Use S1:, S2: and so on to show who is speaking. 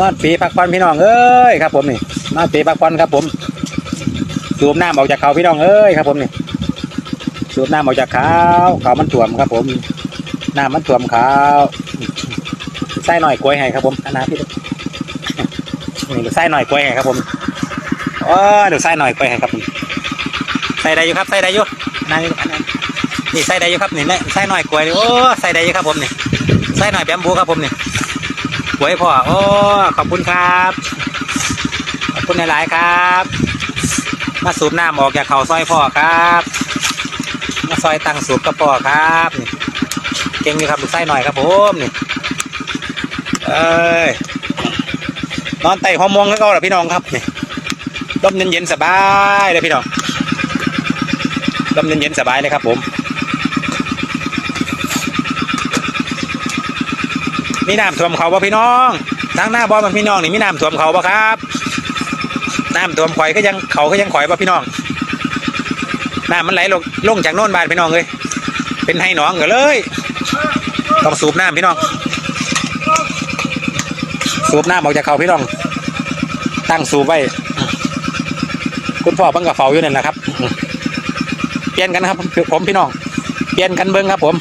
S1: นอนปีพักผ่อนพี่น้องเอ้ยครับผมนี่นอนปีพักผ่อนครับผมสูบน้ำออกจากเขาพี่น้องเอ้ยครับผมนี่สูบน้ำออกจากเขาเขามันท่วมครับ ผมน้ำมันท่วมเขาใส่หน่อยกล้วยให้ครับผมอันนะพี่นี่ใส่หน่อยกล้วยให้ครับผมอ้ยเดี๋ยวใส่หน่อยกล้วยให้ครับผมใส่ได้อยู่ครับใส่ได้อยู่นั่นอัน นี่ใส่ได้ยู่ครับนี่แหละใส่หน่อยกล้วยนี่โอ้ใส่ได้ยู่ครับผมนี่ใส่หน่อยแบมบูครับผมนี่หวยพ่อโอ้ขอบคุณครับขอบคุณหลายๆครับ มาสูบน้ำออกจากเขาซอยพ่อครับมาซอยตังสูบกับพ่อครับนี่เก่งอยู่ครับลูไส้หน่อยครับผมนี่เอ้ยนอนไต่หอมมวงแล้วก็เหรอพี่น้องครับนี่ลมเย็นๆสบายเลยพี่น้องลมเย็นๆสบายเลยครับผม มีน้ำท่วมเขาป่พี่น้องทางหน้าบ่อมันพี่น้องนี่มีน้ำท่วมเขาป่ะครับน้ำท่วมข่อยก็ยังเขาก็ยังข่อยป่พี่น้องน้ำมันไหลลงลงจากโน่นบานพี่น้องเลยเป็นไห้หนองกันเลยต้องสูบน้ำพี่น้อง สูบน้ำออกจากเขาพี่น้อง ตั้งสูบไว้คุณพ่อเพิ่งกับเฝ้าอยู่นั่นแหละครับ เปลี่ยนกันครับผมพี่น้อง เปลี่ยนกันเบิ้งครับผม